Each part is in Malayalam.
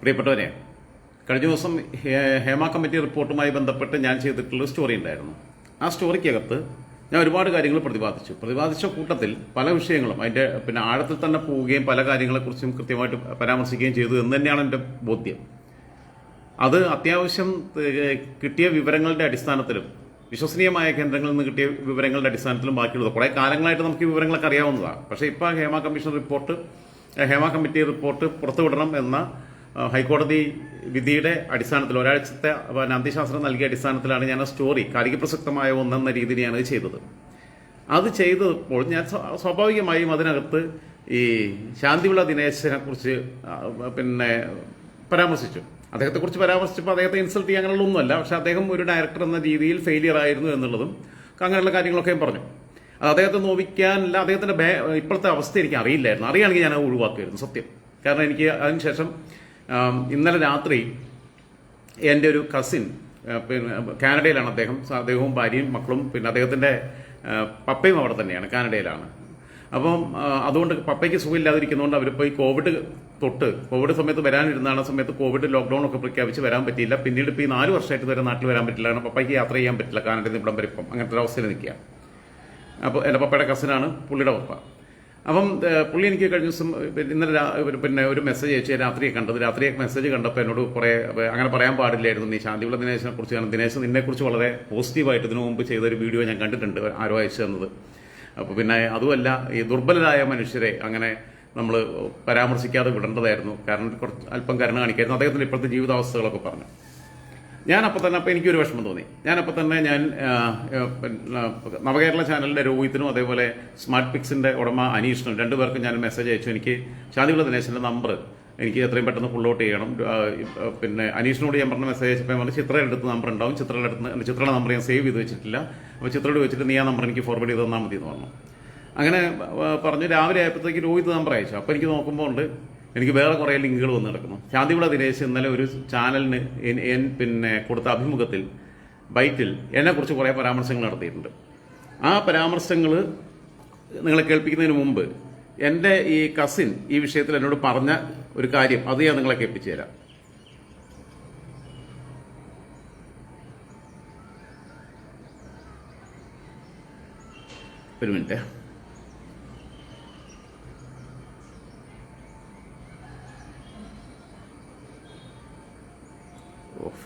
പ്രിയപ്പെട്ടവരെ കഴിഞ്ഞ ദിവസം ഹേമ കമ്മിറ്റി റിപ്പോർട്ടുമായി ബന്ധപ്പെട്ട് ഞാൻ ചെയ്തിട്ടുള്ള സ്റ്റോറി ഉണ്ടായിരുന്നു. ആ സ്റ്റോറിക്കകത്ത് ഞാൻ ഒരുപാട് കാര്യങ്ങൾ പ്രതിപാദിച്ചു. പ്രതിപാദിച്ച കൂട്ടത്തിൽ പല വിഷയങ്ങളും അതിന്റെ പിന്നെ ആഴത്തിൽ തന്നെ പോവുകയും പല കാര്യങ്ങളെക്കുറിച്ചും കൃത്യമായിട്ട് പരാമർശിക്കുകയും ചെയ്തു എന്ന് തന്നെയാണ് എന്റെ ബോധ്യം. അത് അത്യാവശ്യം കിട്ടിയ വിവരങ്ങളുടെ അടിസ്ഥാനത്തിലും വിശ്വസനീയമായ കേന്ദ്രങ്ങളിൽ നിന്ന് കിട്ടിയ വിവരങ്ങളുടെ അടിസ്ഥാനത്തിലും ബാക്കിയുള്ളത്. കുറേ കാലങ്ങളായിട്ട് നമുക്ക് വിവരങ്ങളൊക്കെ അറിയാവുന്നതാണ്. പക്ഷേ ഇപ്പോൾ Hema commission report Hema committee report പുറത്തുവിടണം എന്ന ഹൈക്കോടതി വിധിയുടെ അടിസ്ഥാനത്തിൽ ഒരാഴ്ചത്തെ നന്ദിശാസ്ത്രം നൽകിയ അടിസ്ഥാനത്തിലാണ് ഞാൻ ആ സ്റ്റോറി കാലിക പ്രസക്തമായ ഒന്നെന്ന രീതിയിൽ ഞാനത് ചെയ്തത്. അത് ചെയ്തപ്പോൾ ഞാൻ സ്വാ- സ്വാഭാവികമായും അതിനകത്ത് ഈ ശാന്തിവിള ദിനേശനെ കുറിച്ച് പിന്നെ പരാമർശിച്ചു. അദ്ദേഹത്തെക്കുറിച്ച് പരാമർശിച്ചപ്പോൾ അദ്ദേഹത്തെ ഇൻസൾട്ട് ചെയ്യാൻ അങ്ങനെയുള്ളൊന്നുമല്ല പക്ഷെ അദ്ദേഹം ഒരു ഡയറക്ടർ എന്ന രീതിയിൽ ഫെയിലിയർ ആയിരുന്നു എന്നുള്ളതും അങ്ങനെയുള്ള കാര്യങ്ങളൊക്കെ ഞാൻ പറഞ്ഞു. അത് അദ്ദേഹത്തെ നോവിക്കാനല്ല അദ്ദേഹത്തിന്റെ ഇപ്പോഴത്തെ അവസ്ഥ എനിക്ക് അറിയില്ലായിരുന്നു. അറിയുകയാണെങ്കിൽ ഞാൻ ഒഴിവാക്കുമായിരുന്നു സത്യം. കാരണം എനിക്ക് അതിനുശേഷം ഇന്നലെ രാത്രി എന്റെ ഒരു കസിൻ പിന്നെ കാനഡയിലാണ് അദ്ദേഹം. അദ്ദേഹവും ഭാര്യയും മക്കളും പിന്നെ അദ്ദേഹത്തിന്റെ പപ്പയും അവിടെ തന്നെയാണ് കാനഡയിലാണ്. അപ്പം അതുകൊണ്ട് പപ്പയ്ക്ക് സുഖമില്ലാതിരിക്കുന്നതുകൊണ്ട് അവരിപ്പോൾ ഈ കോവിഡ് തൊട്ട് കോവിഡ് സമയത്ത് വരാനിരുന്നാണ് ആ സമയത്ത് കോവിഡ് ലോക്ക്ഡൗൺ ഒക്കെ പ്രഖ്യാപിച്ച് വരാൻ പറ്റിയില്ല. പിന്നീട് ഇപ്പോൾ ഈ നാല് വർഷമായിട്ട് വരെ നാട്ടിൽ വരാൻ പറ്റില്ല. കാരണം പപ്പയ്ക്ക് യാത്ര ചെയ്യാൻ പറ്റില്ല. കാനഡയിൽ നിന്ന് ഇവിടം വരെ ഇപ്പം അങ്ങനത്തെ ഒരു അവസ്ഥയിൽ നിൽക്കുക. അപ്പോൾ എന്റെ പപ്പയുടെ കസിനാണ് പുള്ളിയുടെ പപ്പ. അപ്പം പുള്ളി എനിക്ക് കഴിഞ്ഞ ദിവസം ഇന്നലെ പിന്നെ ഒരു മെസ്സേജ് അയച്ചു രാത്രിയെ കണ്ടത്. രാത്രിയെ മെസ്സേജ് കണ്ടപ്പോൾ എന്നോട് കുറേ അങ്ങനെ പറയാൻ പാടില്ലായിരുന്നു. നീ ശാന്തിയുള്ള ദിനേശിനെ കുറിച്ച് കാരണം ദിനേശ് നിന്നെക്കുറിച്ച് വളരെ പോസിറ്റീവായിട്ട് ഇതിനു മുമ്പ് ചെയ്തൊരു വീഡിയോ ഞാൻ കണ്ടിട്ടുണ്ട് ആരോ അയച്ചു തന്നത്. അപ്പോൾ പിന്നെ അതുമല്ല ഈ ദുർബലരായ മനുഷ്യരെ അങ്ങനെ നമ്മൾ പരാമർശിക്കാതെ വിടേണ്ടതായിരുന്നു. കാരണം കുറച്ച് അല്പം കരുണ കാണിക്കായിരുന്നു. അദ്ദേഹത്തിന്റെ ഇപ്പോഴത്തെ ജീവിതാവസ്ഥകളൊക്കെ പറഞ്ഞു. ഞാനപ്പോൾ തന്നെ അപ്പോൾ എനിക്കൊരു വിഷമം തോന്നി. ഞാനപ്പോൾ തന്നെ ഞാൻ നവകേരള ചാനലിന്റെ രോഹിത്തിനും അതേപോലെ സ്മാർട്ട് പിക്സിന്റെ ഉടമ അനീഷിനും രണ്ടുപേർക്കും ഞാൻ മെസ്സേജ് അയച്ചു. എനിക്ക് ശാന്തിവിള ദിനേശന്റെ നമ്പർ എനിക്ക് എത്രയും പെട്ടെന്ന് ഫുൾ ഔട്ട് ചെയ്യണം. പിന്നെ അനീഷിനോട് ഞാൻ പറഞ്ഞ മെസ്സേജ് അയച്ചപ്പോൾ പറഞ്ഞു ചിത്രയുടെ അടുത്ത് നമ്പർ ഉണ്ടാവും. ചിത്രയുടെ അടുത്ത് ചിത്രയുടെ നമ്പർ ഞാൻ സേവ് ചെയ്ത് വെച്ചിട്ടില്ല. അപ്പോൾ ചിത്രയോട് വെച്ചിട്ട് നീ ആ നമ്പർ എനിക്ക് ഫോർവേഡ് ചെയ്ത് തന്നാൽ മതി എന്ന് പറഞ്ഞു. അങ്ങനെ പറഞ്ഞു രാവിലെ ആയപ്പോഴത്തേക്ക് രോഹിത് നമ്പർ അയച്ചു. അപ്പോൾ എനിക്ക് നോക്കുമ്പോൾ ഉണ്ട് എനിക്ക് വേറെ കുറേ ലിങ്കുകൾ വന്ന് കിടക്കുന്നു. ശാന്തിവിള ദിനേശ് ഇന്നലെ ഒരു ചാനലിന് എൻ- പിന്നെ കൊടുത്ത അഭിമുഖത്തിൽ ബൈറ്റിൽ എന്നെക്കുറിച്ച് കുറേ പരാമർശങ്ങൾ നടത്തിയിട്ടുണ്ട്. ആ പരാമർശങ്ങൾ നിങ്ങളെ കേൾപ്പിക്കുന്നതിന് മുമ്പ് എന്റെ ഈ കസിൻ ഈ വിഷയത്തിൽ എന്നോട് പറഞ്ഞ ഒരു കാര്യം അത് ഞാൻ നിങ്ങളെ കേൾപ്പിച്ചു തരാം. ഒരു മിനിറ്റ്.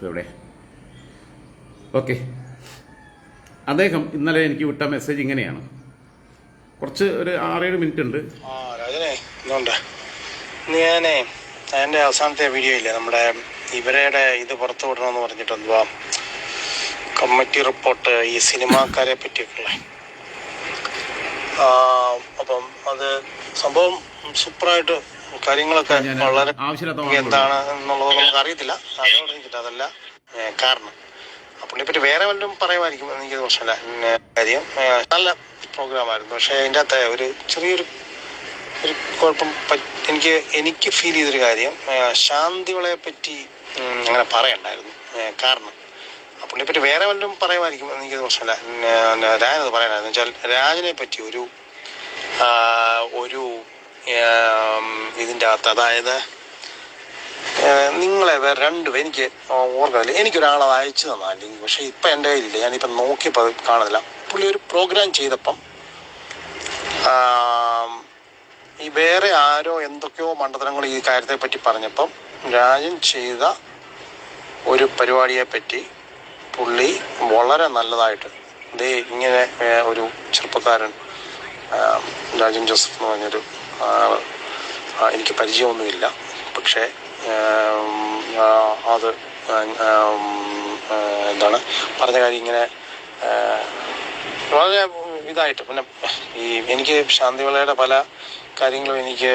എവിടെ ഓക്കെ അദ്ദേഹം ഇന്നലെ എനിക്ക് വിട്ട മെസ്സേജ് ഇങ്ങനെയാണ്. കുറച്ച് ഒരു ആറേഴ് മിനിറ്റ് ഉണ്ട്. ഞാനേ എന്റെ അവസാനത്തെ വീഡിയോ ഇല്ലേ? നമ്മുടെ ഇവരുടെ ഇത് പുറത്തു വിടണമെന്ന് പറഞ്ഞിട്ട് എന്തുവാ? കമ്മിറ്റി റിപ്പോർട്ട് ഈ സിനിമാക്കാരെ പറ്റിയിട്ടുള്ള. അപ്പം അത് സംഭവം സൂപ്പറായിട്ട് കാര്യങ്ങളൊക്കെ വളരെ എന്താണ് എന്നുള്ളത് നമുക്ക് അറിയത്തില്ല അതോട് അതല്ല കാരണം. ആ പുള്ളിയെപ്പറ്റി വേറെ വല്ലതും പറയുമായിരിക്കും. എന്ന് എനിക്ക് പ്രശ്നമില്ല കാര്യം നല്ല പ്രോഗ്രാം ആയിരുന്നു പക്ഷേ അതിന്റെ അകത്തെ ഒരു ചെറിയൊരു ഒരു കുഴപ്പം എനിക്ക് എനിക്ക് ഫീൽ ചെയ്തൊരു കാര്യം ഏ, പറ്റി അങ്ങനെ പറയണ്ടായിരുന്നു. കാരണം. ആ പുള്ളിയെപ്പറ്റി വേറെ വല്ലതും പറയുമായിരിക്കും. എന്ന് എനിക്ക് പ്രശ്നമില്ല രാജനത് പറയാനായിരുന്നു. വെച്ചാൽ രാജനെ പറ്റി ഒരു ഒരു ഇതിന്റെ അകത്ത് അതായത് നിങ്ങളെ വേറെ രണ്ട് എനിക്ക് ഓർക്കുന്നില്ല എനിക്കൊരാളത് അയച്ചു തന്നാൽ ലിങ്ക് പക്ഷെ ഇപ്പം എന്റെ കയ്യിലില്ല. ഞാനിപ്പം നോക്കിയപ്പോൾ കാണുന്നില്ല. പുള്ളി ഒരു പ്രോഗ്രാം ചെയ്തപ്പം ഈ വേറെ ആരോ എന്തൊക്കെയോ മണ്ഡലങ്ങൾ ഈ കാര്യത്തെ പറ്റി പറഞ്ഞപ്പം രാജൻ ചെയ്ത ഒരു പരിപാടിയെ പറ്റി പുള്ളി വളരെ നല്ലതായിട്ട് ദേ ഇങ്ങനെ ഒരു ചെറുപ്പക്കാരൻ രാജൻ ജോസഫ് എന്ന് പറഞ്ഞൊരു എനിക്ക് പരിചയമൊന്നുമില്ല. പക്ഷേ അത് എന്താണ് പറഞ്ഞ കാര്യം ഇങ്ങനെ വളരെ ഇതായിട്ട് പിന്നെ ഈ എനിക്ക് ശാന്തിവിളയുടെ പല കാര്യങ്ങളും എനിക്ക്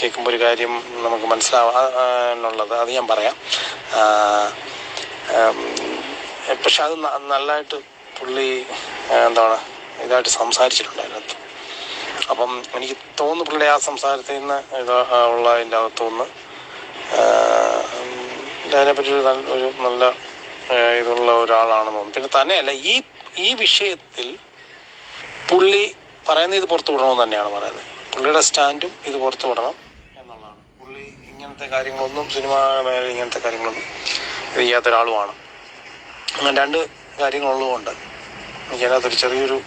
കേൾക്കുമ്പോൾ ഒരു കാര്യം നമുക്ക് മനസ്സിലാവാനുള്ളത് അത് ഞാൻ പറയാം. പക്ഷെ അത് നല്ലതായിട്ട് പുള്ളി എന്താണ് ഇതായിട്ട് സംസാരിച്ചിട്ടുണ്ട് അപ്പം എനിക്ക് തോന്നുന്നു പുള്ളിയുടെ ആ സംസാരത്തിൽ നിന്ന് ഇത് ഉള്ള അതിന്റെ അകത്തുനിന്ന് അതിനെപ്പറ്റി ഒരു നല്ല ഒരു നല്ല ഇതുള്ള ഒരാളാണെന്ന് തോന്നുന്നു. പിന്നെ തന്നെയല്ല ഈ ഈ വിഷയത്തിൽ പുള്ളി പറയുന്നത് ഇത് പുറത്തു വിടണമെന്ന് തന്നെയാണ് പറയുന്നത്. പുള്ളിയുടെ സ്റ്റാൻഡും ഇത് പുറത്തു വിടണം എന്നുള്ളതാണ്. പുള്ളി ഇങ്ങനത്തെ കാര്യങ്ങളൊന്നും സിനിമ മേഖല ഇങ്ങനത്തെ കാര്യങ്ങളൊന്നും ഇത് ചെയ്യാത്ത ഒരാളുമാണ് അങ്ങനെ രണ്ട് കാര്യങ്ങളുള്ളതുകൊണ്ട് എനിക്കതിനകത്തൊരു ചെറിയൊരു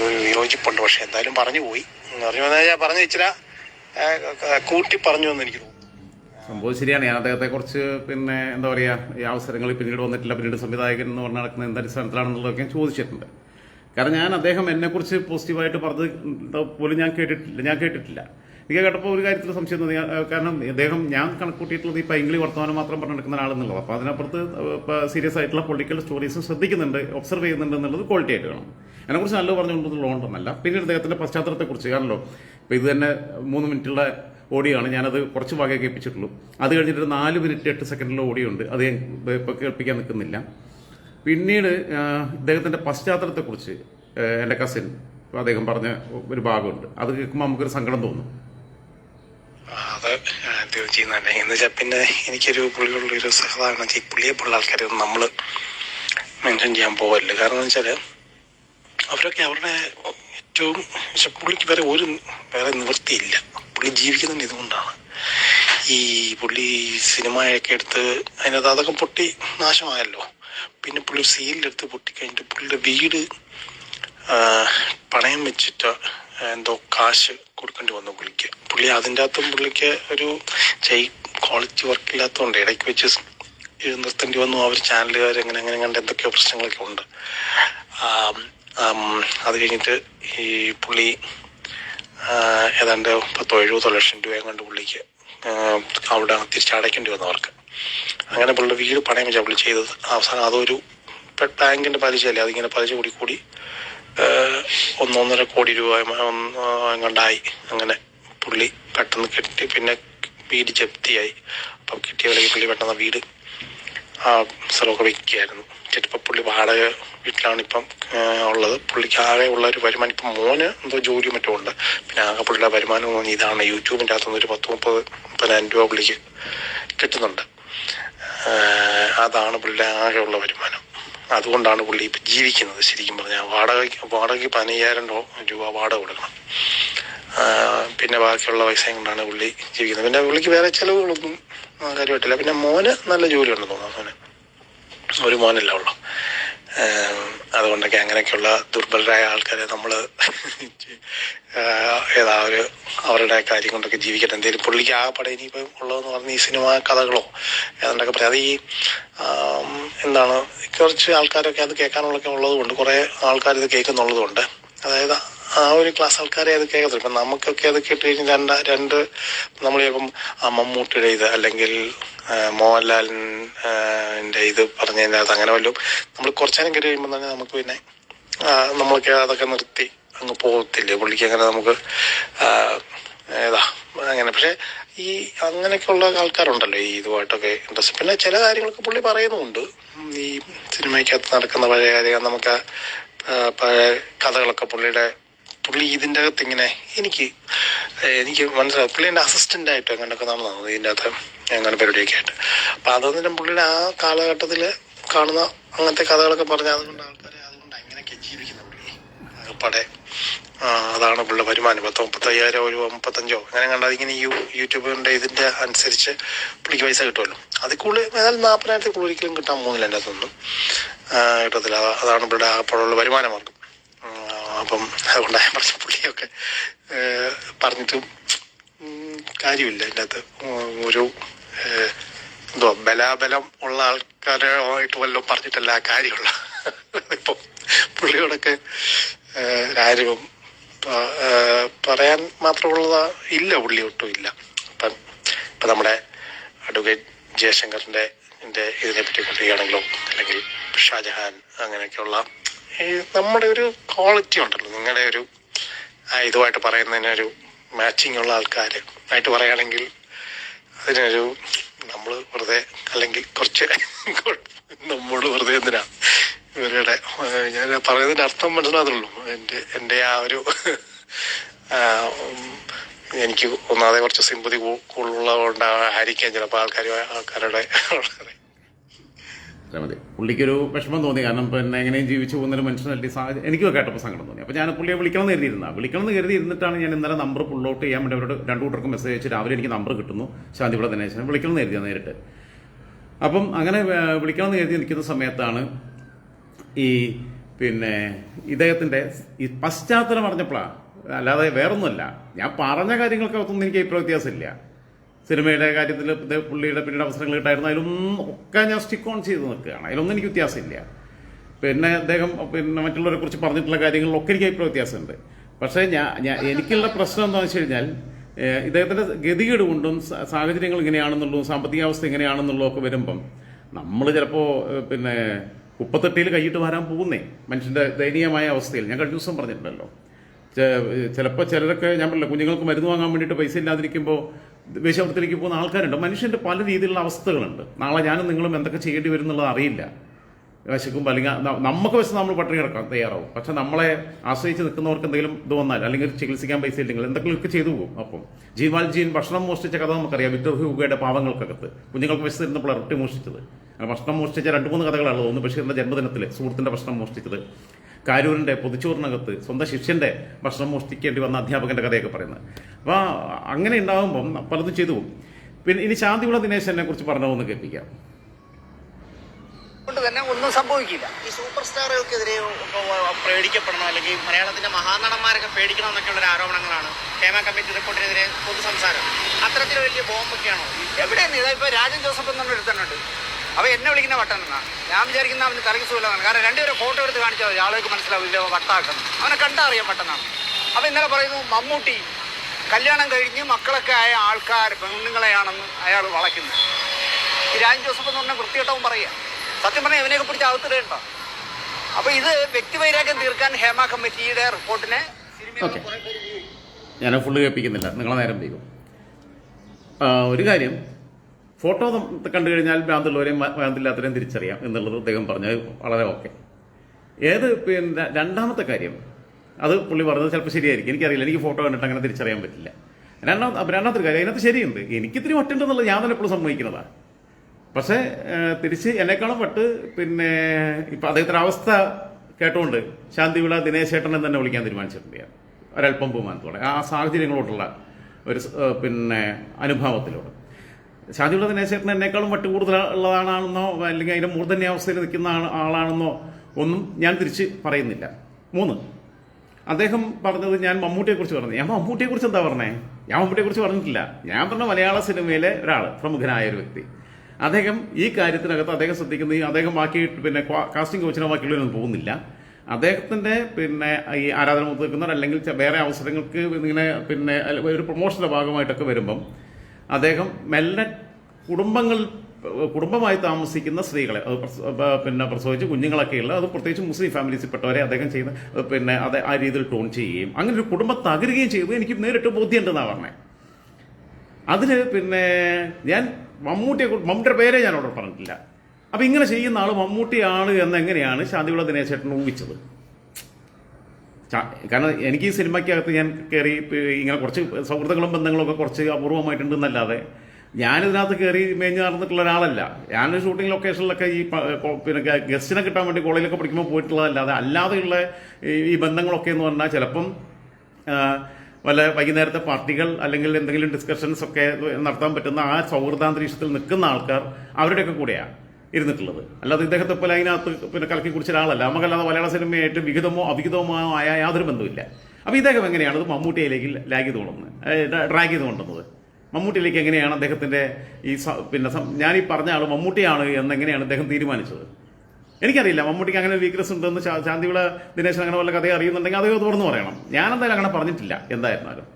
ഏഹ്, ഒരു യോജിപ്പുണ്ട്. പക്ഷെ എന്തായാലും പറഞ്ഞു പോയി. പറഞ്ഞു വന്നാൽ പറഞ്ഞു വെച്ചില്ല കൂട്ടി പറഞ്ഞു എന്ന് എനിക്ക് തോന്നുന്നു. സംഭവം ശരിയാണ്. ഞാൻ അദ്ദേഹത്തെ കുറിച്ച് പിന്നെ എന്താ പറയാ ഈ അവസരങ്ങൾ പിന്നീട് വന്നിട്ടില്ല. പിന്നീട് സംവിധായകൻ എന്ന് പറഞ്ഞ് നടക്കുന്ന എന്ത് അടിസ്ഥാനത്തിലാണെന്നുള്ളതൊക്കെ ഞാൻ ചോദിച്ചിട്ടുണ്ട്. കാരണം ഞാൻ അദ്ദേഹം എന്നെക്കുറിച്ച് പോസിറ്റീവായിട്ട് പറഞ്ഞത് പോലും ഞാൻ കേട്ടിട്ടില്ല. ഞാൻ കേട്ടിട്ടില്ല. എനിക്ക് കേട്ടപ്പോൾ ഒരു കാര്യത്തിൽ സംശയം തോന്നി. കാരണം അദ്ദേഹം ഞാൻ കണക്കൂട്ടിയിട്ടുള്ളത് ഈ ഇംഗ്ലീഷ് വർത്തമാനം മാത്രം പറഞ്ഞു നടക്കുന്ന ആളെന്നുള്ളത്. അപ്പോൾ അതിനപ്പുറത്ത് സീരിയസ് ആയിട്ടുള്ള പൊളിറ്റിക്കൽ സ്റ്റോറീസ് ശ്രദ്ധിക്കുന്നുണ്ട് ഒബ്സർവ് ചെയ്യുന്നുണ്ട് എന്നുള്ളത് ക്വാളിറ്റി ആയിട്ട് വേണം അതിനെക്കുറിച്ച് നല്ലത് പറഞ്ഞുകൊണ്ടുള്ളതുകൊണ്ടൊന്നല്ല പിന്നീട് അദ്ദേഹത്തിന്റെ പശ്ചാത്തലത്തെക്കുറിച്ച് കാണല്ലോ ഇപ്പോൾ ഇത് തന്നെ മൂന്ന് മിനിറ്റുള്ള ഓടിയാണ് ഞാനത് കുറച്ച് ഭാഗമേ കേൾപ്പിച്ചിട്ടുള്ളൂ. അത് കഴിഞ്ഞിട്ട് നാല് മിനിറ്റ് എട്ട് സെക്കൻഡിലുള്ള ഓടിയുണ്ട് അത് ഞാൻ ഇപ്പോൾ കേൾപ്പിക്കാൻ നിൽക്കുന്നില്ല. പിന്നീട് ഇദ്ദേഹത്തിന്റെ പശ്ചാത്തലത്തെക്കുറിച്ച് എന്റെ കസിൻ അദ്ദേഹം പറഞ്ഞ ഒരു ഭാഗമുണ്ട്. അത് കേൾക്കുമ്പോൾ നമുക്കൊരു സങ്കടം തോന്നും. വെച്ചാൽ പിന്നെ എനിക്കൊരു പുള്ളിയുള്ള ഒരു വെച്ചാൽ ഈ പുള്ളിയെ പോലുള്ള ആൾക്കാരെ നമ്മൾ മെൻഷൻ ചെയ്യാൻ പോകല്ല കാരണം എന്ന് വെച്ചാൽ അവരൊക്കെ അവരുടെ ഏറ്റവും പക്ഷെ പുള്ളിക്ക് വേറെ ഒരു വേറെ നിവൃത്തിയില്ല. പുള്ളി ജീവിക്കുന്നത് ഇതുകൊണ്ടാണ് ഈ പുള്ളി സിനിമയൊക്കെ എടുത്ത് അതിനകത്ത് അതൊക്കെ പൊട്ടി നാശമായല്ലോ. പിന്നെ പുള്ളി സീലിലെടുത്ത് പൊട്ടിക്കഴിഞ്ഞിട്ട് പുള്ളിയുടെ വീട് പണയം വെച്ചിട്ട് എന്തോ കാശ് കൊടുക്കേണ്ടി വന്നു പുള്ളിക്ക്. പുള്ളി അതിന്റെ അകത്തും പുള്ളിക്ക് ഒരു ചെയ് ക്വാളിറ്റി വർക്ക് ഇല്ലാത്തതുകൊണ്ട് ഇടയ്ക്ക് വെച്ച് നിർത്തേണ്ടി വന്നു. അവർ ചാനലുകാർ എങ്ങനെ എങ്ങനെ കണ്ട് എന്തൊക്കെയോ പ്രശ്നങ്ങളൊക്കെ ഉണ്ട്. അത് കഴിഞ്ഞിട്ട് ഈ പുള്ളി ഏതാണ്ട് പത്തോ എഴുപതോ ലക്ഷം രൂപയും കൊണ്ട് പുള്ളിക്ക് അവിടെ തിരിച്ചടയ്ക്കേണ്ടി വന്നു അവർക്ക്. അങ്ങനെ പുള്ളിയുടെ വീട് പണയം വെച്ചാൽ പുള്ളി ചെയ്തത്. അവസാനം അതൊരു ബാങ്കിന്റെ പലിശയല്ലേ അതിങ്ങനെ പലിശ കൂടി കൂടി ഒന്നൊന്നര കോടി രൂപ എങ്ങാണ്ടായി. അങ്ങനെ പുള്ളി പെട്ടെന്ന് കെട്ടി പിന്നെ വീട് ജപ്തിയായി. അപ്പം കിട്ടിയ വിലയ്ക്ക് പുള്ളി പെട്ടെന്ന് വീട് സ്ഥലമൊക്കെ വിൽക്കുകയായിരുന്നു ചിലപ്പോൾ പുള്ളി വാടക വീട്ടിലാണ് ഇപ്പം ഉള്ളത്. പുള്ളിക്ക് ആകെ ഉള്ള ഒരു വരുമാനം ഇപ്പം മോന് എന്തോ ജോലി മറ്റും ഉണ്ട്. പിന്നെ ആകെ പുള്ളിയുടെ വരുമാനം ഇതാണ്. യൂട്യൂബിന്റെ അകത്തുനിന്ന് ഒരു പത്ത് മുപ്പത് മുപ്പതിനായിരം രൂപ പുള്ളിക്ക് കിട്ടുന്നുണ്ട്. അതാണ് പുള്ളിയുടെ ആകെയുള്ള വരുമാനം. അതുകൊണ്ടാണ് പുള്ളി ഇപ്പം ജീവിക്കുന്നത്. ശരിക്കും പറഞ്ഞാൽ വാടകയ്ക്ക് വാടകയ്ക്ക് പതിനയ്യായിരം രൂപ വാടക കൊടുക്കണം. പിന്നെ ബാക്കിയുള്ള പൈസയും കൊണ്ടാണ് പുള്ളി ജീവിക്കുന്നത്. പിന്നെ പുള്ളിക്ക് വേറെ ചിലവുകളൊന്നും ആ, കാര്യമായിട്ടില്ല. പിന്നെ മോന് നല്ല ജോലി ഉണ്ടെന്ന് തോന്നുന്നു മോന്. ഒരു മോനല്ല ഉള്ളു. അതുകൊണ്ടൊക്കെ അങ്ങനെയൊക്കെയുള്ള ദുർബലരായ ആൾക്കാരെ നമ്മൾ ഏതാ ഒരു അവരുടെ കാര്യം കൊണ്ടൊക്കെ ജീവിക്കട്ടെ. എന്തെങ്കിലും പുള്ളിക്ക് ആ പടം ഇനിയിപ്പം ഉള്ളതെന്ന് പറഞ്ഞ ഈ സിനിമ കഥകളോ ഏതാണ്ടൊക്കെ പറയാം. അത് ഈ എന്താണ് കുറച്ച് ആൾക്കാരൊക്കെ അത് കേൾക്കാനുള്ളതൊക്കെ ഉള്ളതുകൊണ്ട് കുറേ ആൾക്കാർ ഇത് കേൾക്കുന്നുള്ളതുകൊണ്ട് അതായത് ആ ഒരു ക്ലാസ് ആൾക്കാരെ അത് കേൾക്കത്തില്ല. ഇപ്പം നമുക്കൊക്കെ അത് കേട്ട് കഴിഞ്ഞ് രണ്ട് രണ്ട് നമ്മൾ ചിലപ്പം ആ മമ്മൂട്ടിയുടെ ഇത് അല്ലെങ്കിൽ മോഹൻലാലിന്റെ ഇത് പറഞ്ഞു കഴിഞ്ഞാൽ അങ്ങനെ വല്ലതും നമ്മൾ കുറച്ചേരം കേട്ട് കഴിയുമ്പോൾ തന്നെ നമുക്ക് പിന്നെ നമ്മളൊക്കെ അതൊക്കെ നിർത്തി അങ്ങ് പോകത്തില്ലേ? പുള്ളിക്ക് അങ്ങനെ നമുക്ക് ഏതാ അങ്ങനെ. പക്ഷേ ഈ അങ്ങനെയൊക്കെയുള്ള ആൾക്കാരുണ്ടല്ലോ ഈ ഇതുമായിട്ടൊക്കെ ഇൻട്രസ്റ്റ് പിന്നെ ചില കാര്യങ്ങളൊക്കെ പുള്ളി പറയുന്നുമുണ്ട് ഉം, ഈ സിനിമയ്ക്കകത്ത് നടക്കുന്ന പഴയ കാര്യങ്ങൾ നമുക്ക് പഴയ കഥകളൊക്കെ പുള്ളിയുടെ പുള്ളി ഇതിന്റെ അകത്ത് ഇങ്ങനെ എനിക്ക് എനിക്ക് മനസ്സിലാവും. പുള്ളി എന്റെ അസിസ്റ്റന്റ് ആയിട്ട് അങ്ങനെയൊക്കെ നടന്നു ഇതിന്റെ അകത്ത് അങ്ങനെ പരിപാടിയൊക്കെ ആയിട്ട്. അപ്പം അതൊന്നും പുള്ളിയുടെ ആ കാലഘട്ടത്തിൽ കാണുന്ന അങ്ങനത്തെ കഥകളൊക്കെ പറഞ്ഞ അതുകൊണ്ട് ആൾക്കാരെ അതുകൊണ്ട് അങ്ങനെയൊക്കെ ജീവിക്കുന്ന പുള്ളി. പടേ അതാണ് പുള്ളിയുടെ വരുമാനം. പത്ത് മുപ്പത്തയ്യായിരം ഒരു മുപ്പത്തഞ്ചോ അങ്ങനെ കണ്ടാൽ ഇങ്ങനെ യൂ യൂട്യൂബിന്റെ ഇതിന്റെ അനുസരിച്ച് പുള്ളിക്ക് പൈസ കിട്ടുമല്ലോ. അതിൽ കൂടുതൽ ഏതായാലും നാൽപ്പതിനായിരത്തിൽ കൂടുതൽ ഒരിക്കലും കിട്ടാൻ പോകുന്നില്ല എന്റെ അതൊന്നും കിട്ടത്തില്ല. അതാണ് പുള്ളിയുടെ ആ വരുമാന മാർഗം. അപ്പം അതുകൊണ്ട് ഞാൻ പറഞ്ഞ പുള്ളിയൊക്കെ പറഞ്ഞിട്ടും കാര്യമില്ല. അതിന്റെ അകത്ത് ഒരു എന്തോ ബലാബലം ഉള്ള ആൾക്കാരുമായിട്ട് വല്ലതും പറഞ്ഞിട്ടല്ല കാര്യമുള്ള. ഇപ്പം പുള്ളിയോടൊക്കെ ആരും പറയാൻ മാത്രമുള്ള ഇല്ല പുള്ളി ഒട്ടും ഇല്ല. അപ്പം ഇപ്പം നമ്മുടെ അഡ്വക്കേറ്റ് ജയശങ്കറിന്റെ ഇതിനെപ്പറ്റി പറയുകയാണെങ്കിലോ അല്ലെങ്കിൽ ഷാജഹാൻ അങ്ങനെയൊക്കെയുള്ള നമ്മുടെ ഒരു ക്വാളിറ്റി ഉണ്ടല്ലോ. നിങ്ങളുടെ ഒരു ഇതുമായിട്ട് പറയുന്നതിനൊരു മാച്ചിങ് ഉള്ള ആൾക്കാർ ആയിട്ട് പറയുകയാണെങ്കിൽ അതിനൊരു നമ്മൾ വെറുതെ അല്ലെങ്കിൽ കുറച്ച് നമ്മൾ വെറുതെ എന്തിനാ? ഇവരുടെ ഞാൻ പറയുന്നതിന്റെ അർത്ഥം മനസ്സിലാകുള്ളൂ എന്റെ എന്റെ ആ ഒരു എനിക്ക് ഒന്നാതെ കുറച്ച് സിമ്പതി കൂടുതലുള്ളത് കൊണ്ടായിരിക്കാം ചിലപ്പോൾ ആൾക്കാർ ആൾക്കാരുടെ അത്ര മതി. പുള്ളിക്കൊരു വിഷമം തോന്നി. കാരണം പിന്നെ എങ്ങനെയും ജീവിച്ചു പോകുന്നൊരു മനുഷ്യനല്ലേ സാഹചര്യം എനിക്ക് കേട്ടപ്പോൾ സങ്കടം തോന്നി. അപ്പോൾ ഞാൻ പുള്ളിയെ വിളിക്കണം എന്ന് കരുതിയിരുന്ന. വിളിക്കണം എന്ന് കരുതി ഇരുന്നിട്ടാണ് ഞാൻ ഇന്നലെ നമ്പർ പുള്ളൗട്ട് ചെയ്യാൻ വേണ്ടി അവരോട് രണ്ടു കൂട്ടർക്ക് മെസ്സേജ് അയച്ച് രാവിലെ എനിക്ക് നമ്പർ കിട്ടുന്നു. ശാന്തിപുര ദിനേശനെ വിളിക്കണം എന്ന് കരുതിയാണ് നേരിട്ട്. അപ്പം അങ്ങനെ വിളിക്കണം എന്ന് കരുതി നിൽക്കുന്ന സമയത്താണ് ഈ പിന്നെ ഇദ്ദേഹത്തിന്റെ ഈ പശ്ചാത്തലം അറിഞ്ഞപ്പോഴാണ് അല്ലാതെ വേറൊന്നുമല്ല. ഞാൻ പറഞ്ഞ കാര്യങ്ങൾക്കകത്തൊന്നും എനിക്ക് ഇപ്പോൾ വ്യത്യാസമില്ല. സിനിമയുടെ കാര്യത്തിൽ പുള്ളിയുടെ പിന്നീട് അവസരങ്ങൾ കിട്ടായിരുന്നു. അതിലൊന്നും ഒക്കെ ഞാൻ സ്റ്റിക്ക് ഓൺ ചെയ്ത് നിൽക്കുകയാണ്. അതിലൊന്നും എനിക്ക് വ്യത്യാസമില്ല. പിന്നെ അദ്ദേഹം പിന്നെ മറ്റുള്ളവരെ കുറിച്ച് പറഞ്ഞിട്ടുള്ള കാര്യങ്ങളിലൊക്കെ എനിക്ക് അഭിപ്രായ വ്യത്യാസമുണ്ട്. പക്ഷേ ഞാൻ എനിക്കുള്ള പ്രശ്നം എന്താണെന്ന് വെച്ച് കഴിഞ്ഞാൽ ഇദ്ദേഹത്തിന്റെ ഗതികേട് കൊണ്ടും സാഹചര്യങ്ങൾ ഇങ്ങനെയാണെന്നുള്ളതും സാമ്പത്തികാവസ്ഥ ഇങ്ങനെയാണെന്നുള്ളതും ഒക്കെ വരുമ്പം നമ്മൾ ചിലപ്പോൾ പിന്നെ കുപ്പത്തൊട്ടിയിൽ കൈയിട്ട് വരാൻ പോകുന്നേ മനുഷ്യന്റെ ദയനീയമായ അവസ്ഥയിൽ. ഞാൻ കഴിഞ്ഞ ദിവസം പറഞ്ഞിട്ടുണ്ടല്ലോ. ചിലപ്പോൾ ചിലരൊക്കെ ഞാൻ പറഞ്ഞില്ല കുഞ്ഞുങ്ങൾക്ക് മരുന്ന് വാങ്ങാൻ വേണ്ടിയിട്ട് പൈസ ഇല്ലാതിരിക്കുമ്പോൾ വേശ്യാവൃത്തിലേക്ക് പോകുന്ന ആൾക്കാരുണ്ട്. മനുഷ്യന്റെ പല രീതിയിലുള്ള അവസ്ഥകളുണ്ട്. നാളെ ഞാനും നിങ്ങളും എന്തൊക്കെ ചെയ്യേണ്ടി വരും എന്നുള്ളത് അറിയില്ല. വിശക്കുമ്പോൾ അല്ലെങ്കിൽ നമുക്ക് വെച്ച് നമ്മൾ പട്ടിണി കിടക്കാൻ തയ്യാറാവും. പക്ഷെ നമ്മളെ ആശ്രയിച്ച് നിൽക്കുന്നവർക്ക് എന്തെങ്കിലും ഇത് വന്നാൽ അല്ലെങ്കിൽ ചികിത്സിക്കാൻ പൈസ ഇല്ലെങ്കിൽ എന്തെങ്കിലുമൊക്കെ ചെയ്തു പോകും. അപ്പം ജീവാൽ ജീൻ ഭക്ഷണം മോഷ്ടിച്ച കഥ നമുക്കറിയാം. വിക്ടർ ഹ്യൂഗയുടെ പാവങ്ങൾക്കകത്ത്. കുഞ്ഞുങ്ങൾക്ക് വിശ ഇരുന്നപ്പോൾ ഇരട്ടി മോഷ്ടിച്ചത്. ഭക്ഷണം മോഷ്ടിച്ച രണ്ട് മൂന്ന് കഥകളാണ് ഒന്ന് ബഷീറിന്റെ ജന്മദിനത്തിൽ സുഹൃത്തിന്റെ ഭക്ഷണം മോഷ്ടിച്ചത്. കാരൂരിന്റെ പൊതുച്ചോറിനകത്ത് സ്വന്തം ശിഷ്യന്റെ ഭക്ഷണം മോഷ്ടിക്കേണ്ടി വന്ന അധ്യാപകന്റെ കഥയൊക്കെ പറയുന്നത്. അപ്പോൾ അങ്ങനെ ഉണ്ടാകുമ്പം പലതും ചെയ്തു പോകും. പിന്നെ ഇനി ശാന്തിയുള്ള ദിനേശനെ കുറിച്ച് പറഞ്ഞതെന്ന് കേൾപ്പിക്കാം. കൊണ്ട് തന്നെ ഒന്നും സംഭവിക്കില്ല. ഈ സൂപ്പർ സ്റ്റാറുകൾക്കെതിരെ പേടിക്കപ്പെടണം അല്ലെങ്കിൽ മലയാളത്തിന്റെ മഹാനടന്മാരൊക്കെ പേടിക്കണം എന്നൊക്കെയുള്ള ഒരു ആരോപണങ്ങളാണ് ഹേമ കമ്മിറ്റി റിപ്പോർട്ടിനെതിരെ പൊതു സംസാരം അത്തരത്തിൽ വലിയ ബോംബൊക്കെയാണോ? എവിടെയാണ് ഇതാ ഇപ്പൊ രാജൻ ജോസഫ് എന്നുള്ള ഒരുത്തനുണ്ട് അവ എന്നെ വിളിക്കുന്ന വട്ടനെന്നാ ഞാൻ വിചാരിക്കുന്ന അവന് തലയ്ക്ക് സുഖമില്ലെന്നാണ്. കാരണം രണ്ടുപേരും ഫോട്ടോ എടുത്ത് കാണിച്ചാൽ ആളുകൾക്ക് മനസ്സിലാവില്ല വട്ടാക്കുന്നു അവനെ കണ്ടറിയാൻ വട്ടനാണ് അപ്പോൾ ഇന്നലെ പറയുന്നു മമ്മൂട്ടി കല്യാണം കഴിഞ്ഞ് മക്കളൊക്കെ ആയ ആൾക്കാർ പെണ്ണുങ്ങളെയാണെന്ന് അയാൾ വളയ്ക്കുന്നത് ഈ രാജൻ ജോസഫ് എന്ന് പറഞ്ഞാൽ വൃത്തികെട്ടവും പറയുക. സത്യം പറഞ്ഞാൽ ഇവനെയൊക്കെ പിടിച്ച് അകത്തിടേണ്ട. അപ്പോൾ ഇത് വ്യക്തിവൈരാഗ്യം തീർക്കാൻ ഹേമ കമ്മിറ്റിയുടെ റിപ്പോർട്ടിനെ. ഞാൻ ഫുള്ള് കേൾപ്പിക്കുന്നില്ല. നിങ്ങളെ നേരം വൈകും. ഒരു കാര്യം. ഫോട്ടോ കണ്ടു കഴിഞ്ഞാൽ ഭ്രാന്തുള്ളവരെയും ഭ്രാന്തില്ലാത്തവരെയും തിരിച്ചറിയാം എന്നുള്ളത് അദ്ദേഹം പറഞ്ഞത് വളരെ ഓക്കെ. ഏത് പിന്നെ രണ്ടാമത്തെ കാര്യം അത് പുള്ളി പറഞ്ഞത് ചിലപ്പോൾ ശരിയായിരിക്കും. എനിക്കറിയില്ല എനിക്ക് ഫോട്ടോ കണ്ടിട്ട് അങ്ങനെ തിരിച്ചറിയാൻ പറ്റില്ല. അപ്പൊ രണ്ടാമത്തെ കാര്യം അതിനകത്ത് ശരിയുണ്ട്. എനിക്ക് ഇത്തിരി ഒറ്റുണ്ടെന്നുള്ളത് ഞാൻ തന്നെ എപ്പോഴും സമ്മതിക്കുന്നതാണ് പക്ഷേ തിരിച്ച് എന്നെക്കാളും പെട്ട് പിന്നെ ഇപ്പം അദ്ദേഹത്തിന്റെ അവസ്ഥ കേട്ടുകൊണ്ട് ശാന്തിവിള ദിനേശേട്ടനെ തന്നെ വിളിക്കാൻ തീരുമാനിച്ചിട്ടുണ്ട് ഞാൻ. ഒരല്പം ബഹുമാനത്തോടെ. ആ സാഹചര്യങ്ങളോടുള്ള ഒരു പിന്നെ അനുഭവത്തിലൂടെ ശാന്തിവിള ദിനേശേട്ടൻ എന്നെക്കാളും വട്ട് കൂടുതൽ ഉള്ളതാണെന്നോ അല്ലെങ്കിൽ അതിന്റെ മൂർധന്യ അവസ്ഥയിൽ നിൽക്കുന്ന ആളാണെന്നോ ഒന്നും ഞാൻ തിരിച്ച് പറയുന്നില്ല. മൂന്ന്. അദ്ദേഹം പറഞ്ഞത് ഞാൻ മമ്മൂട്ടിയെ കുറിച്ച് പറഞ്ഞു. ഞാൻ മമ്മൂട്ടിയെ കുറിച്ച് എന്താ പറഞ്ഞേ? ഞാൻ മമ്മൂട്ടിയെ കുറിച്ച് പറഞ്ഞിട്ടില്ല. ഞാൻ പറഞ്ഞ മലയാള സിനിമയിലെ ഒരാൾ പ്രമുഖനായ ഒരു വ്യക്തി. അദ്ദേഹം ഈ കാര്യത്തിനകത്ത് അദ്ദേഹം ശ്രദ്ധിക്കുന്ന ഈ അദ്ദേഹം ബാക്കി പിന്നെ കാസ്റ്റിംഗ് കോച്ചിനോ ബാക്കിയുള്ളവരൊന്നും പോകുന്നില്ല. അദ്ദേഹത്തിന്റെ പിന്നെ ഈ ആരാധന മുതിർക്കുന്നവർ അല്ലെങ്കിൽ വേറെ അവസരങ്ങൾക്ക് ഇങ്ങനെ പിന്നെ ഒരു പ്രൊമോഷന്റെ ഭാഗമായിട്ടൊക്കെ വരുമ്പം അദ്ദേഹം മെല്ലെ കുടുംബങ്ങൾ കുടുംബമായി താമസിക്കുന്ന സ്ത്രീകളെ പിന്നെ പ്രസവിച്ച് കുഞ്ഞുങ്ങളൊക്കെയുള്ള അത് പ്രത്യേകിച്ച് മുസ്ലിം ഫാമിലീസിൽപ്പെട്ടവരെ അദ്ദേഹം ചെയ്യുന്ന പിന്നെ അത് ആ രീതിയിൽ ടോൺ ചെയ്യുകയും അങ്ങനെ ഒരു കുടുംബം തകരുകയും ചെയ്തു. എനിക്ക് നേരിട്ട് ബോധ്യമുണ്ടെന്നാണ് പറഞ്ഞത് അതിന് പിന്നെ ഞാൻ മമ്മൂട്ടിയെ മമ്മൂട്ടിയുടെ പേരെ ഞാൻ അവിടെ പറഞ്ഞിട്ടില്ല. അപ്പം ഇങ്ങനെ ചെയ്യുന്ന ആൾ മമ്മൂട്ടിയാണ് എന്ന് എങ്ങനെയാണ് ശാന്തിവിള ദിനേശേട്ടൻ ഊഹിച്ചത്. കാരണം എനിക്ക് ഈ സിനിമയ്ക്കകത്ത് ഞാൻ കയറി ഇങ്ങനെ കുറച്ച് സൗഹൃദങ്ങളും ബന്ധങ്ങളും ഒക്കെ കുറച്ച് അപൂർവമായിട്ടുണ്ടെന്നല്ലാതെ ഞാനിതിനകത്ത് കയറി മേഞ്ഞ് നടന്നിട്ടുള്ള ഒരാളല്ല. ഞാൻ ഷൂട്ടിംഗ് ലൊക്കേഷനിലൊക്കെ ഈ പിന്നെ ഗസ്റ്റിനെ കിട്ടാൻ വേണ്ടി കോളേജിലൊക്കെ പഠിക്കുമ്പോൾ പോയിട്ടുള്ളതല്ലാതെ അല്ലാതെയുള്ള ഈ- ബന്ധങ്ങളൊക്കെ എന്ന് പറഞ്ഞാൽ ചിലപ്പം വല്ല വൈകുന്നേരത്തെ പാർട്ടികൾ അല്ലെങ്കിൽ എന്തെങ്കിലും ഡിസ്കഷൻസ് ഒക്കെ നടത്താൻ പറ്റുന്ന ആ സൗഹൃദാന്തരീക്ഷത്തിൽ നിൽക്കുന്ന ആൾക്കാർ അവരുടെയൊക്കെ കൂടെയാണ് ഇരുന്നിട്ടുള്ളത്. അല്ലാതെ ഇദ്ദേഹത്തെ പോലെ അതിനകത്ത് പിന്നെ കലക്കി കുടിച്ച ഒരാളല്ല. നമുക്കല്ലാതെ മലയാള സിനിമയായിട്ട് വിഹിതമോ അവിഹിതമോ ആയ യാതൊരു ബന്ധമില്ല അപ്പോൾ ഇദ്ദേഹം എങ്ങനെയാണ്? അത് മമ്മൂട്ടിയിലേക്ക് ലാഗ് ചെയ്ത് കൊണ്ടുവന്നത് ഡ്രാഗ് ചെയ്ത് കൊണ്ടുവന്നത് മമ്മൂട്ടിയിലേക്ക് എങ്ങനെയാണ് അദ്ദേഹത്തിന്റെ ഈ പിന്നെ ഞാൻ ഈ പറഞ്ഞ ആൾ മമ്മൂട്ടിയാണ് എന്നെങ്ങനെയാണ് അദ്ദേഹം തീരുമാനിച്ചത്? എനിക്കറിയില്ല. മമ്മൂട്ടിക്ക് അങ്ങനെ വീക്ക്നെസ് ഉണ്ടെന്ന് ശാന്തിവിള ദിനേശൻ അങ്ങനെ വല്ല കഥ അറിയുന്നുണ്ടെങ്കിൽ അതേ തുറന്നു പറയണം. ഞാൻ എന്തായാലും അങ്ങനെ പറഞ്ഞിട്ടില്ല. എന്തായിരുന്നാലും.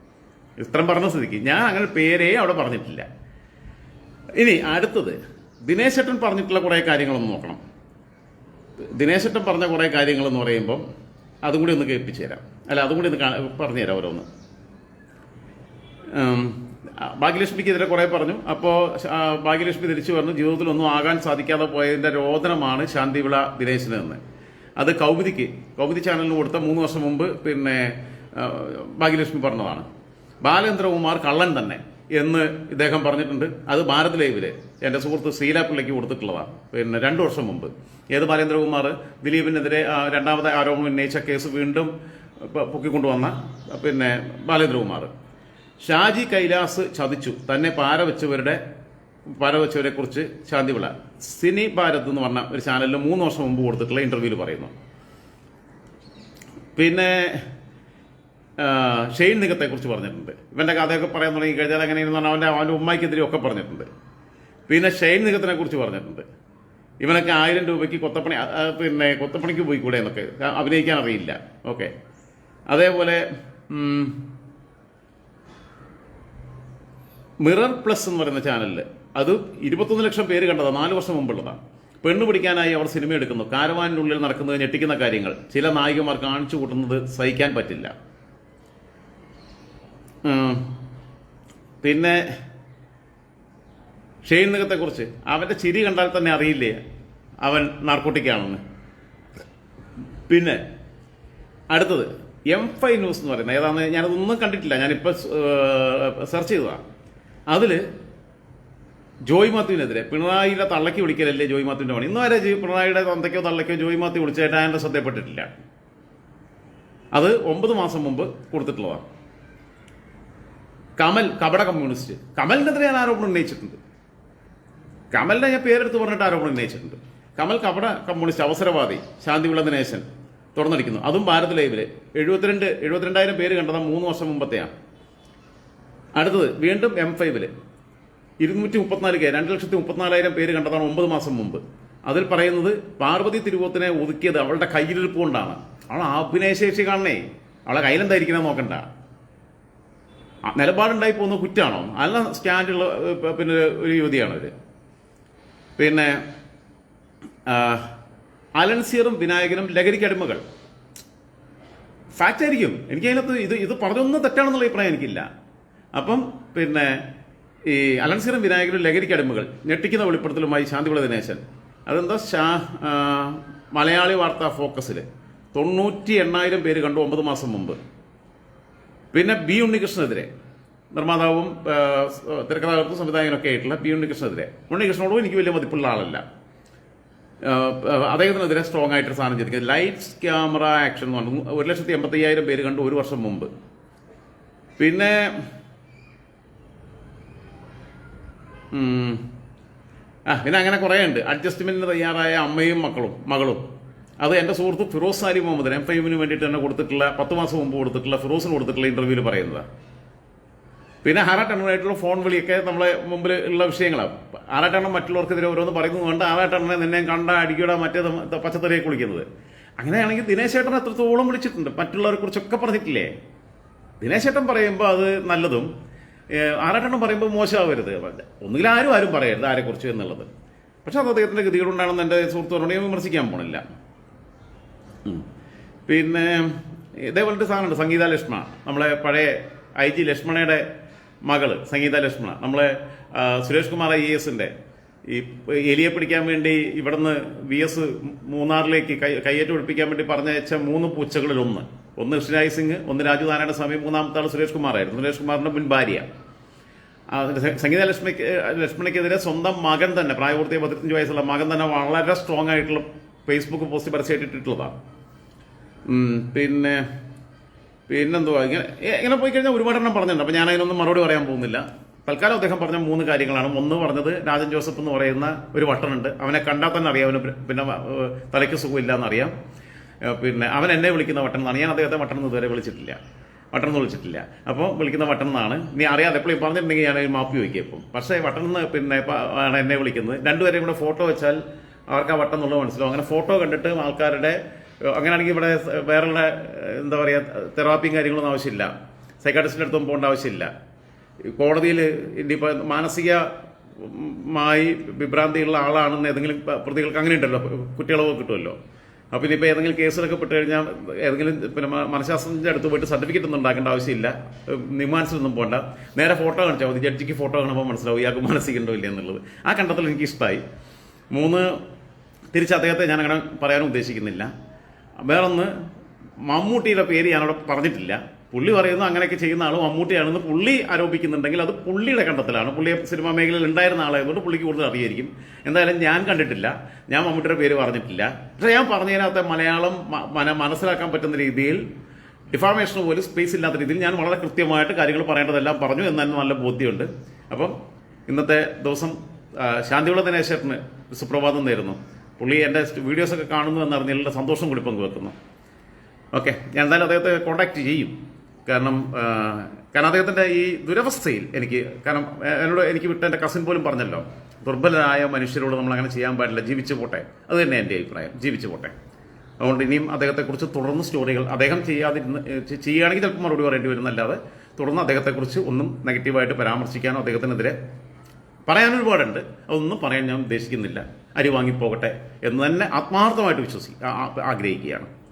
ഇത്രയും പറഞ്ഞ സ്ഥിതിക്ക്. ഞാൻ അങ്ങനെ പേരേ അവിടെ പറഞ്ഞിട്ടില്ല. ഇനി അടുത്തത്. ദിനേശേട്ടൻ പറഞ്ഞിട്ടുള്ള കുറേ കാര്യങ്ങളൊന്ന് നോക്കണം. ദിനേശേട്ടൻ പറഞ്ഞ കുറേ കാര്യങ്ങളെന്ന് പറയുമ്പം അതും കൂടി ഒന്ന് കേൾപ്പിച്ചു തരാം. അല്ല അതും കൂടി ഒന്ന് കാ- പറഞ്ഞു തരാം ഓരോന്ന്. ഭാഗ്യലക്ഷ്മിക്കെതിരെ കുറേ പറഞ്ഞു. അപ്പോൾ ഭാഗ്യലക്ഷ്മി തിരിച്ചു പറഞ്ഞു ജീവിതത്തിലൊന്നും ആകാൻ സാധിക്കാതെ പോയതിന്റെ രോദനമാണ് ശാന്തിവിള ദിനേശിന് എന്ന് അത് കൗമുദിക്ക് കൗമുദി ചാനലിന് കൊടുത്ത മൂന്ന് വർഷം മുമ്പ് പിന്നെ ഭാഗ്യലക്ഷ്മി പറഞ്ഞതാണ്. ബാലേന്ദ്രകുമാർ കള്ളൻ തന്നെ. എന്ന് ഇദ്ദേഹം പറഞ്ഞിട്ടുണ്ട്. അത് ഭാരത് ലൈവിൽ എന്റെ സുഹൃത്ത് ശ്രീല കൊടുത്തിട്ടുള്ളതാണ് പിന്നെ രണ്ടു വർഷം മുമ്പ്. ഏത് ബാലേന്ദ്രകുമാർ ദിലീപിനെതിരെ രണ്ടാമത്തെ ആരോപണം ഉന്നയിച്ച കേസ് വീണ്ടും പൊക്കിക്കൊണ്ടുവന്ന പിന്നെ ബാലേന്ദ്രകുമാർ. ഷാജി കൈലാസ് ചതിച്ചു. തന്നെ പാര വെച്ചവരുടെ പാര വെച്ചവരെ കുറിച്ച് ശാന്തിവിള സിനി ഭാരത് എന്ന് പറഞ്ഞ ഒരു ചാനലിൽ മൂന്ന് വർഷം മുമ്പ് കൊടുത്തിട്ടുള്ള ഇന്റർവ്യൂവിൽ പറയുന്നു. പിന്നെ ഷെയ്ൻ നിഗത്തെക്കുറിച്ച് പറഞ്ഞിട്ടുണ്ട്. ഇവന്റെ കഥയൊക്കെ പറയാൻ തുടങ്ങി കഴിഞ്ഞാൽ എങ്ങനെയെന്ന് പറഞ്ഞാൽ അവന്റെ അവന്റെ ഉമ്മയ്ക്കെതിരെ ഒക്കെ പറഞ്ഞിട്ടുണ്ട്. പിന്നെ ഷെയ്ൻ നിഗത്തിനെ കുറിച്ച് പറഞ്ഞിട്ടുണ്ട്. ഇവനൊക്കെ ആയിരം രൂപയ്ക്ക് കൊത്തപ്പണി പിന്നെ കൊത്തപ്പണിക്ക് പോയി കൂടെ എന്നൊക്കെ അഭിനയിക്കാൻ അറിയില്ല. ഓക്കെ. അതേപോലെ മിറർ പ്ലസ് എന്ന് പറയുന്ന ചാനലിൽ അത് ഇരുപത്തൊന്ന് ലക്ഷം പേര് കണ്ടതാണ് നാല് വർഷം മുമ്പുള്ളതാണ് പെണ്ണ് പിടിക്കാനായി അവർ സിനിമ എടുക്കുന്നു. കാരവാനിനുള്ളിൽ നടക്കുന്നത് ഞെട്ടിക്കുന്ന കാര്യങ്ങൾ. ചില നായികമാർ കാണിച്ചു കൂട്ടുന്നത് സഹിക്കാൻ പറ്റില്ല. പിന്നെ ഷെയ്ൻ നിഗത്തെക്കുറിച്ച്. അവന്റെ ചിരി കണ്ടാൽ തന്നെ അറിയില്ലേ അവൻ നാർക്കോട്ടിക്കാണെന്ന്. പിന്നെ അടുത്തത് എം ഫൈ ന്യൂസ് എന്ന് പറയുന്നത്. ഏതാണെന്ന് ഞാനതൊന്നും കണ്ടിട്ടില്ല. ഞാനിപ്പോൾ സെർച്ച് ചെയ്തതാണ് അതിൽ ജോയ് മാത്യുവിനെതിരെ പിണറായിയുടെ തള്ളയ്ക്ക് വിളിക്കലല്ലേ ജോയ് മാത്യുവിന്റെ പണി? ഇന്ന് വരെ പിണറായിയുടെ തന്തയ്ക്കോ തള്ളയ്ക്കോ ജോയ് മാത്യു വിളിച്ചായിട്ട് ഞാൻ ശ്രദ്ധയപ്പെട്ടിട്ടില്ല അത് ഒമ്പത് മാസം മുമ്പ് കൊടുത്തിട്ടുള്ളതാണ്. കമൽ കപട കമ്മ്യൂണിസ്റ്റ്. കമലിനെതിരെ ഞാൻ ആരോപണം ഉന്നയിച്ചിട്ടുണ്ട്. കമലിനെ ഞാൻ പേരെടുത്ത് പറഞ്ഞിട്ട് ആരോപണം ഉന്നയിച്ചിട്ടുണ്ട്. കമൽ കപട കമ്മ്യൂണിസ്റ്റ് അവസരവാദി ശാന്തിവിള ദിനേശൻ തുറന്നടിക്കുന്നു. അതും ഭാരത് ലൈവിൽ. എഴുപത്തിരണ്ട് എഴുപത്തിരണ്ടായിരം പേര് കണ്ടത് മൂന്ന് വർഷം മുമ്പത്തെയാണ് അടുത്തത് വീണ്ടും എം ഫൈവിൽ. ഇരുന്നൂറ്റി മുപ്പത്തിനാല് കെ രണ്ട് ലക്ഷത്തി മുപ്പത്തിനാലായിരം പേര് കണ്ടതാണ് ഒമ്പത് മാസം മുമ്പ്. അതിൽ പറയുന്നത് പാർവതി തിരുവോത്തിനെ ഒതുക്കിയത് അവളുടെ കയ്യിലിരിപ്പ് കൊണ്ടാണ്. അവൾ അഭിനയശേഷി കാണണേ. അവളെ കയ്യിലെന്തായിരിക്കണം നോക്കണ്ട. നിലപാടുണ്ടായി പോകുന്ന കുറ്റാണോ? നല്ല സ്റ്റാൻഡുള്ള പിന്നെ ഒരു യുവതിയാണ് അവർ. പിന്നെ അലൻസിയറും വിനായകനും ലഹരിക്കടിമകൾ ഫാക്റ്റ് ആയിരിക്കും എനിക്ക് അതിനകത്ത് ഇത് ഇത് പറഞ്ഞൊന്നും തെറ്റാണെന്നുള്ള അഭിപ്രായം എനിക്കില്ല. അപ്പം പിന്നെ ഈ അലൻസിയറും വിനായകനും ലഹരിക്കടിമകൾ ഞെട്ടിക്കുന്ന വെളിപ്പെടുത്തലുമായി ശാന്തിവിള ദിനേശൻ. അതെന്താ? ഷാ മലയാളി വാർത്താ ഫോക്കസിൽ തൊണ്ണൂറ്റി എണ്ണായിരം പേര് കണ്ടു ഒമ്പത് മാസം മുമ്പ്. പിന്നെ ബി ഉണ്ണികൃഷ്ണനെതിരെ നിർമ്മാതാവും തിരക്കഥാകൃത്തും സംവിധായകനൊക്കെ ആയിട്ടുള്ള ബി ഉണ്ണികൃഷ്ണനെതിരെ. ഉണ്ണികൃഷ്ണനോടും എനിക്ക് വലിയ മതിപ്പുള്ള ആളല്ല. അദ്ദേഹത്തിനെതിരെ സ്ട്രോങ് ആയിട്ട് സാധനം ചെയ്തിരിക്കുന്നത് ലൈറ്റ്സ് ക്യാമറ ആക്ഷൻ എന്ന് പറഞ്ഞു ഒരു ലക്ഷത്തി എൺപത്തി അയ്യായിരം പേര് കണ്ടു ഒരു വർഷം മുമ്പ്. പിന്നെ ആ പിന്നെ അങ്ങനെ കുറേ ഉണ്ട് അഡ്ജസ്റ്റ്മെന്റിന് തയ്യാറായ അമ്മയും മക്കളും മകളും. അത് എന്റെ സുഹൃത്ത് ഫിറോസ് സാലി മുഹമ്മദ് എം ഫൈവിന് വേണ്ടിയിട്ട് തന്നെ കൊടുത്തിട്ടുള്ള പത്ത് മാസം മുമ്പ് കൊടുത്തിട്ടുള്ള ഫിറോസിന് കൊടുത്തിട്ടുള്ള ഇന്റർവ്യൂവിൽ പറയുന്നത്. പിന്നെ ആറാട്ടെണ്ണമായിട്ടുള്ള ഫോൺ വിളിയൊക്കെ നമ്മളെ മുമ്പിൽ ഉള്ള വിഷയങ്ങളാണ് ആറാട്ടെണ്ണം മറ്റുള്ളവർക്കെതിരെ ഓരോന്ന് പറയുന്നത് കൊണ്ട് ആറാട്ടെണ്ണനെ നിന്നെ കണ്ട അടിക്കൂടെ മറ്റേ പച്ചത്തറിയെ കുളിക്കുന്നത് അങ്ങനെയാണെങ്കിൽ ദിനേശേട്ടൻ എത്രത്തോളം വിളിച്ചിട്ടുണ്ട്? മറ്റുള്ളവരെ കുറിച്ചൊക്കെ പറഞ്ഞിട്ടില്ലേ? ദിനേശേട്ടൻ പറയുമ്പോൾ അത് നല്ലതും ആറാട്ടെണ്ണം പറയുമ്പോൾ മോശമാവരുത്. ഒന്നുകിൽ ആരും ആരും പറയരുത് ആരെക്കുറിച്ച് എന്നുള്ളത്. പക്ഷെ അത് അദ്ദേഹത്തിന്റെ ഗതികളുണ്ടാണെന്ന് എന്റെ സുഹൃത്തുക്കളോട് വിമർശിക്കാൻ പോണില്ല. പിന്നെ ഇതേപോലത്തെ സാധനമുണ്ട് സംഗീത ലക്ഷ്മണ നമ്മളെ പഴയ ഐ ജി ലക്ഷ്മണയുടെ മകൾ സംഗീത ലക്ഷ്മണ. നമ്മളെ സുരേഷ് കുമാർ ഐ എസിന്റെ. ഈ എലിയെ പിടിക്കാൻ വേണ്ടി ഇവിടുന്ന് വി എസ് മൂന്നാറിലേക്ക് കൈ ഒഴിപ്പിക്കാൻ വേണ്ടി പറഞ്ഞയച്ച മൂന്ന് പൂച്ചകളിൽ ഒന്ന്. ഒന്ന് ഋഷിരാജ് സിംഗ് ഒന്ന് രാജു നാരായണ സ്വാമി മൂന്നാമത്തെ ആൾ സുരേഷ് കുമാറായിരുന്നു സുരേഷ് കുമാറിന്റെ മുൻ ഭാര്യ. സംഗീത ലക്ഷ്മിക്ക് ലക്ഷ്മണിക്കെതിരെ സ്വന്തം മകൻ തന്നെ പ്രായപൂർത്തിയ പതിനഞ്ച് വയസ്സുള്ള മകൻ തന്നെ വളരെ സ്ട്രോങ് ആയിട്ടുള്ള ഫേസ്ബുക്ക് പോസ്റ്റ് പരസ്യമായിട്ട് ഇട്ടിട്ടുള്ളതാണ് പിന്നെ പിന്നെന്തുവാ ഇങ്ങനെ ഇങ്ങനെ പോയി കഴിഞ്ഞാൽ ഒരുപാട് എണ്ണം പറഞ്ഞിട്ടുണ്ട്. അപ്പോൾ ഞാൻ അതിനൊന്നും മറുപടി പറയാൻ പോകുന്നില്ല. തൽക്കാലം അദ്ദേഹം പറഞ്ഞ മൂന്ന് കാര്യങ്ങളാണ്. ഒന്ന് പറഞ്ഞത് രാജൻ ജോസഫ് എന്ന് പറയുന്ന ഒരു വട്ടനുണ്ട്. അവനെ കണ്ടാൽ തന്നെ അറിയാം. അവന് പിന്നെ തലയ്ക്ക് സുഖമില്ല എന്നറിയാം പിന്നെ അവൻ എന്നെ വിളിക്കുന്ന വട്ടൻ എന്നാണ് ഞാൻ അദ്ദേഹത്തെ വട്ടൻ എന്ന് ഇതുവരെ വിളിച്ചിട്ടില്ല. വട്ടൻ എന്ന് വിളിച്ചിട്ടില്ല. അപ്പോൾ വിളിക്കുന്ന വട്ടൻ എന്നാണ് നീ അറിയാതെ എപ്പോഴും പറഞ്ഞിട്ടുണ്ടെങ്കിൽ ഞാൻ മാപ്പ് വയ്ക്കും ഇപ്പം. പക്ഷേ വട്ടൻ എന്ന് പിന്നെ ആണ് എന്നെ വിളിക്കുന്നത്. രണ്ടുപേരെയും കൂടെ ഫോട്ടോ വെച്ചാൽ അവർക്ക് ആ വട്ടം എന്നുള്ളത് മനസ്സിലാവും. അങ്ങനെ ഫോട്ടോ കണ്ടിട്ട് ആൾക്കാരുടെ അങ്ങനെയാണെങ്കിൽ ഇവിടെ വേറെ വേറെയുള്ള എന്താ പറയുക തെറാപ്പിയും കാര്യങ്ങളൊന്നും ആവശ്യമില്ല. സൈക്കാട്രിസ്റ്റിന്റെ അടുത്തൊന്നും പോകേണ്ട ആവശ്യമില്ല. കോടതിയിൽ ഇനിയിപ്പോൾ മാനസികമായി വിഭ്രാന്തിയുള്ള ആളാണെന്ന് ഏതെങ്കിലും പ്രതികൾക്ക് അങ്ങനെ ഉണ്ടല്ലോ കുട്ടികളോ കിട്ടുമല്ലോ. അപ്പോൾ ഇനിയിപ്പോൾ ഏതെങ്കിലും കേസിലൊക്കെ പെട്ട് കഴിഞ്ഞാൽ ഏതെങ്കിലും പിന്നെ മനഃശാസ്ത്രത്തിന്റെ അടുത്ത് പോയിട്ട് സർട്ടിഫിക്കറ്റ് ഒന്നും ഉണ്ടാക്കേണ്ട ആവശ്യമില്ല. നിമാൻസിലൊന്നും പോകണ്ട. നേരെ ഫോട്ടോ കാണിച്ചാൽ മതി. ജഡ്ജിക്ക് ഫോട്ടോ കാണുമ്പോൾ മനസ്സിലാവും ഇയാൾക്ക് മാനസികണ്ടോ ഇല്ല എന്നുള്ളത്. ആ കണ്ടെത്തൽ എനിക്ക് ഇഷ്ടമായി മൂന്ന് തിരിച്ച് അദ്ദേഹത്തെ ഞാൻ അങ്ങനെ പറയാനും ഉദ്ദേശിക്കുന്നില്ല. വേറൊന്ന് മമ്മൂട്ടിയുടെ പേര് ഞാനവിടെ പറഞ്ഞിട്ടില്ല. പുള്ളി പറയുന്നു അങ്ങനെയൊക്കെ ചെയ്യുന്ന ആൾ മമ്മൂട്ടിയാണെന്ന് പുള്ളി ആരോപിക്കുന്നുണ്ടെങ്കിൽ അത് പുള്ളിയുടെ കണ്ടെത്തലാണ്. പുള്ളിയെ സിനിമാ മേഖലയിൽ ഉണ്ടായിരുന്ന ആളായതുകൊണ്ട് പുള്ളിക്ക് കൂടുതൽ അറിയായിരിക്കും. എന്തായാലും ഞാൻ കണ്ടിട്ടില്ല. ഞാൻ മമ്മൂട്ടിയുടെ പേര് പറഞ്ഞിട്ടില്ല. പക്ഷേ ഞാൻ പറഞ്ഞതിനകത്ത് മലയാളം മനസ്സിലാക്കാൻ പറ്റുന്ന രീതിയിൽ ഡിഫാർമേഷന് പോലും സ്പേസ് ഇല്ലാത്ത രീതിയിൽ ഞാൻ വളരെ കൃത്യമായിട്ട് കാര്യങ്ങൾ പറയേണ്ടതെല്ലാം പറഞ്ഞു എന്നാലും നല്ല ബോധ്യമുണ്ട്. അപ്പം ഇന്നത്തെ ദിവസം ശാന്തിയുള്ള ദിനേശേട്ടന് സുപ്രഭാതം നേരുന്നു. പുള്ളി എന്റെ വീഡിയോസൊക്കെ കാണുന്നു എന്നറിഞ്ഞതിലുള്ള സന്തോഷം കൂടി പങ്കുവെക്കുന്നു. ഓക്കെ ഞാൻ എന്തായാലും അദ്ദേഹത്തെ കോൺടാക്റ്റ് ചെയ്യും. കാരണം കാരണം അദ്ദേഹത്തിന്റെ ഈ ദുരവസ്ഥയിൽ എനിക്ക് കാരണം എന്നോട് എനിക്ക് വിട്ട എന്റെ കസിൻ പോലും പറഞ്ഞല്ലോ ദുർബലരായ മനുഷ്യരോട് നമ്മൾ അങ്ങനെ ചെയ്യാൻ പാടില്ല ജീവിച്ചു പോട്ടെ. അത് തന്നെ എന്റെ അഭിപ്രായം ജീവിച്ചു പോട്ടെ. അതുകൊണ്ട് ഇനിയും അദ്ദേഹത്തെക്കുറിച്ച് തുടർന്ന് സ്റ്റോറികൾ അദ്ദേഹം ചെയ്യാതിരുന്ന ചെയ്യുകയാണെങ്കിൽ ചിലപ്പോൾ മറുപടി പറയേണ്ടി വരുന്നല്ലാതെ തുടർന്ന് അദ്ദേഹത്തെക്കുറിച്ച് ഒന്നും നെഗറ്റീവായിട്ട് പരാമർശിക്കാനോ അദ്ദേഹത്തിനെതിരെ പറയാൻ ഒരുപാടുണ്ട് അതൊന്നും പറയാൻ ഞാൻ ഉദ്ദേശിക്കുന്നില്ല. അരി വാങ്ങിപ്പോകട്ടെ എന്ന് തന്നെ ആത്മാർത്ഥമായിട്ട് വിശ്വസി ആഗ്രഹിക്കുകയാണ്.